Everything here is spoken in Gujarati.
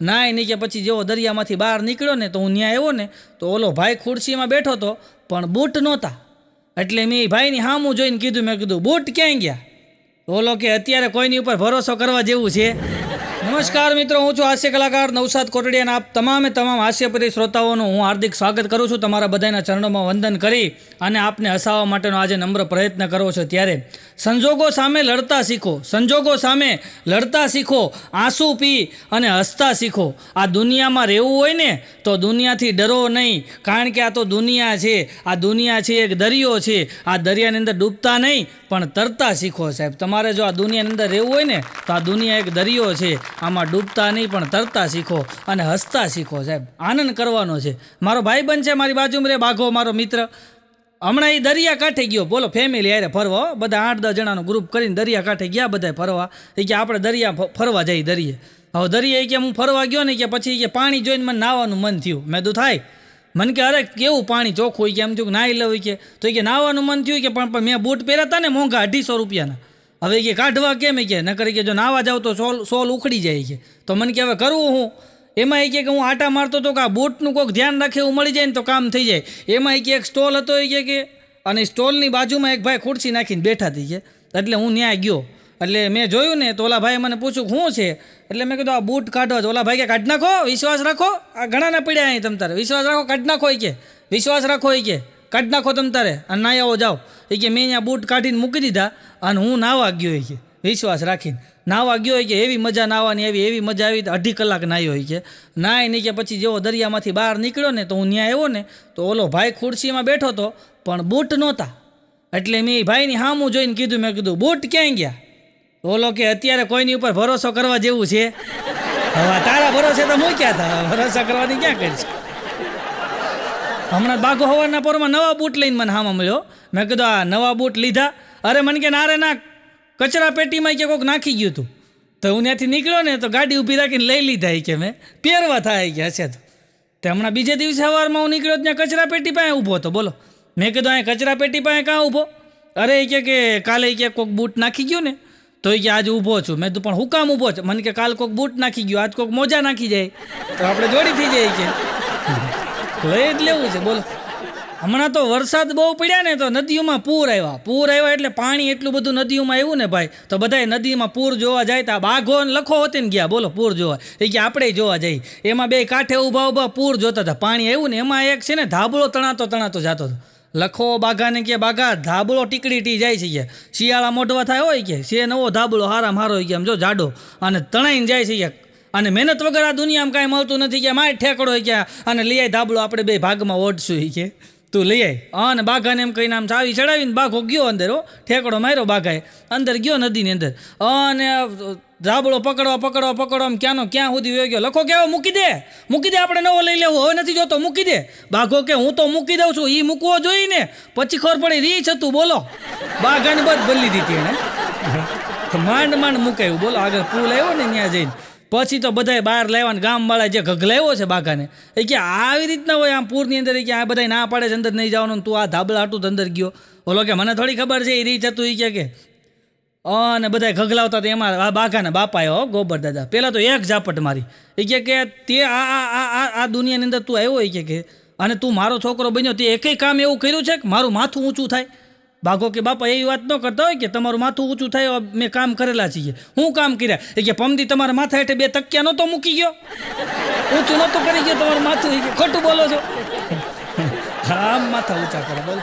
નાય નહીં કે પછી જેવો દરિયામાંથી બહાર નીકળ્યો ને તો હું ત્યાં આવ્યો ને, તો ઓલો ભાઈ ખુરશીમાં બેઠો હતો પણ બૂટ નહોતા. એટલે મેં એ ભાઈની હામું જોઈને કીધું, મેં કીધું, બૂટ ક્યાંય ગયા? ઓલો કે, અત્યારે કોઈની ઉપર ભરોસો કરવા જેવું છે. નમસ્કાર મિત્રો, હું છું હાસ્ય કલાકાર નવસાદ કોટડિયાના આપ તમામે તમામ હાસ્યપ્રિય શ્રોતાઓનું હું હાર્દિક સ્વાગત કરું છું. તમારા બધાના ચરણોમાં વંદન કરી અને આપને હસાવવા માટેનો આજે નમ્ર પ્રયત્ન કરો છો. ત્યારે સંજોગો સામે લડતા શીખો, સંજોગો સામે લડતા શીખો, આંસુ પી અને હસતા શીખો. આ દુનિયામાં રહેવું હોય ને, તો દુનિયાથી ડરો નહીં. કારણ કે આ તો દુનિયા છે, આ દુનિયા છે એક દરિયો છે. આ દરિયાની અંદર ડૂબતા નહીં, પણ તરતા શીખો સાહેબ. તમારે જો આ દુનિયાની અંદર રહેવું હોય ને, તો આ દુનિયા એક દરિયો છે. આમાં ડૂબતા નહીં, પણ તરતા શીખો અને હસતા શીખો સાહેબ. આનંદ કરવાનો છે. મારો ભાઈબંધ છે, મારી બાજુમાં રે, બાઘો મારો મિત્ર. હમણાં એ દરિયા કાંઠે ગયો. બોલો ફેમિલી હારે ફરવા બધા આઠ દસ જણાનું ગ્રુપ કરીને દરિયા કાંઠે ગયા બધા ફરવા. એ કે આપણે દરિયા ફરવા જઈએ દરિયે. હવે દરિયે કે હું ફરવા ગયો ને કે પછી કે પાણી જોઈને મને નાહવાનું મન થયું. મેં તો થાય મને કે, અરે, કેવું પાણી ચોખ્ખું? હોય કે એમ થયું નાહી લઉં. કે, તો કે નાહવાનું મન થયું કે, પણ મેં બૂટ પહેર્યા હતા ને મોંઘા અઢીસો રૂપિયાના. હવે કે કાઢવા કેમ કે? નકર કે જો નાવા જાવ તો સોલ સોલ ઉખડી જાય છે. તો મને કે હવે કરવું હું? એમાં એ કે હું આટા મારતો હતો કે આ બોટનું કોઈક ધ્યાન રાખે એવું મળી જાય ને તો કામ થઈ જાય. એમાં એ કે એક સ્ટોલ હતો એ કે કે, અને સ્ટોલની બાજુમાં એક ભાઈ ખુરશી નાખીને બેઠા હતી છે. એટલે હું ત્યાં ગયો. એટલે મેં જોયું ને તો ઓલા ભાઈ મને પૂછ્યું, શું છે? એટલે મેં કીધું, આ બૂટ કાઢો છે. ઓલા ભાઈ કે, કાઢ નાખો, વિશ્વાસ રાખો? આ ઘણાના પડ્યા અહીં તમ તારે. વિશ્વાસ રાખો, કાઢ નાખો કે. વિશ્વાસ રાખો કે. કાઢ નાખો તમ તારે. અને ના આવો, જાઓ. એ કે મેં અહીંયા બૂટ કાઢીને મૂકી દીધા અને હું નાવા ગયો કે. વિશ્વાસ રાખીને. નાવા ગયો હોય કે એવી મજા નાવાની આવી એવી મજા આવી અઢી કલાક નાહ્યો હોય કે. નાય નહીં કે પછી જેવો દરિયામાંથી બહાર નીકળ્યો ને તો હું ત્યાં આવ્યો ને તો ઓલો ભાઈ ખુરશીમાં બેઠો હતો પણ બૂટ નહોતા. એટલે મેં ભાઈની હામું જોઈને કીધું, મેં કીધું, બૂટ ક્યાંય ગયા? ઓલો કે, અત્યારે કોઈની ઉપર ભરોસો કરવા જેવું છે. હવે તારા ભરોસે તો મૂક્યા હતા ભરોસા કરવાની ક્યાં કરીશ? હમણાં બાઘો હવાના પોરમાં નવા બૂટ લઈને મને હામાં મળ્યો. મેં કીધું, આ નવા બૂટ લીધા. અરે મને કે ના રે ના કચરા પેટીમાં કે કોઈક નાખી ગયું હતું તો હું ત્યાંથી નીકળ્યો ને, તો ગાડી ઊભી રાખીને લઈ લીધા કે મેં. પહેરવા થાય કે હશે તો. તે હમણાં બીજે દિવસે સવારમાં હું નીકળ્યો ત્યાં કચરા પેટી પાસે ઊભો હતો, બોલો. મેં કીધું અહીં કચરા પેટી પાસે કાં ઊભો? અરે એ કે કાલે કે કોઈક બૂટ નાખી ગયું ને, તો એ કે આજે ઊભો છું. મેં તો પણ હું કામ ઊભો છું? મને કે, કાલ કોઈક બૂટ નાખી ગયું, આજ કોઈક મોજા નાખી જાય. તો આપણે જોડી થઈ જાય કે. લઈ જ લેવું છે, બોલો. હમણાં તો વરસાદ બહુ પડ્યા ને, તો નદીઓમાં પૂર આવ્યા. પૂર આવ્યા એટલે પાણી એટલું બધું નદીઓમાં આવ્યું ને ભાઈ, તો બધાય નદીમાં પૂર જોવા જાય તો બાઘો લખો હોતી ને ગયા, બોલો, પૂર જોવા. એ કે આપણે જોવા જઈ એમાં બે કાંઠે ઊભા ઊભા પૂર જોતા હતા. પાણી આવ્યું ને, એમાં એક છે ને, ધાબળો તણાતો તણાતો જતો હતો. લખો બાઘાને કે બાઘા, ધાબળો ટીકડી ટી જાય છે કે. શિયાળા મોઢવા થાય હોય કે છે નવો ધાબળો હારા મારો કે એમ જો જાડો. અને તણાઈને જાય છે કે અને મહેનત વગર આ દુનિયામાં કાંઈ મળતું નથી કે મારે ઠેકડો હોય કે અને લઈ આય ધાબળો, આપણે બે ભાગમાં ઓઢશું કે. તું લઈ આય. અને બાઘાને એમ કહીને આમ ચાવી ચડાવીને બાઘો ગયો અંદર હો, ઠેકડો માર્યો બાઘાએ. અંદર ગયો નદીની અંદર. અને ધાબળો પકડવા પકડવા પકડવા આમ ક્યાંનો ક્યાં સુધી વયો ગયો? લખો કેવો મૂકી દે. મૂકી દે, આપણે નવો લઈ લેવો. હવે નથી જોતો, મૂકી દે. બાઘો કે હું તો મૂકી દઉં છું એ મૂકવો જોઈએ ને પછી ખબર પડી રીચ હતું બોલો. બાઘાને બધ બદલી દીધી એને માંડ માંડ મૂકાયું. બોલો, આગળ પુલ આવ્યો ને ત્યાં જઈને. પછી તો બધાય બહાર લાવ્યા ગામવાળા જે ઘગલાવ્યો છે બાકાને એ કે આવી રીતના હોય આમ પૂરની અંદર કે આ બધા ના પાડે છે અંદર નહીં જવાનું તું આ ધાબળા હાટું અંદર ગયો. ઓલો કે મને થોડી ખબર છે એ રીત હતું એ કે અને બધા ઘગલાવતા તો એમાં આ બાઘાના બાપાએ હો, ગોબર દાદા. પહેલાં તો એક ઝાપટ મારી. એ કે કે તે આ આ આ આ આ દુનિયાની અંદર તું આવ્યો એ કે કે અને તું મારો છોકરો બન્યો તે એકેય કામ એવું કર્યું છે કે મારું માથું ઊંચું થાય? બાઘો કે બાપા એવી વાત ન કરતા હોય કે તમારું માથું ઊંચું થાય મેં કામ કરેલા છીએ. હું કામ કર્યા? એ કે પમદી તમારા માથા હેઠે બે તકિયા નહોતો મૂકી ગયો. ઊંચું નહોતું કરી ગયો, તમારું માથું ખોટું બોલો છો. આમ માથા ઊંચા કરે, બોલો.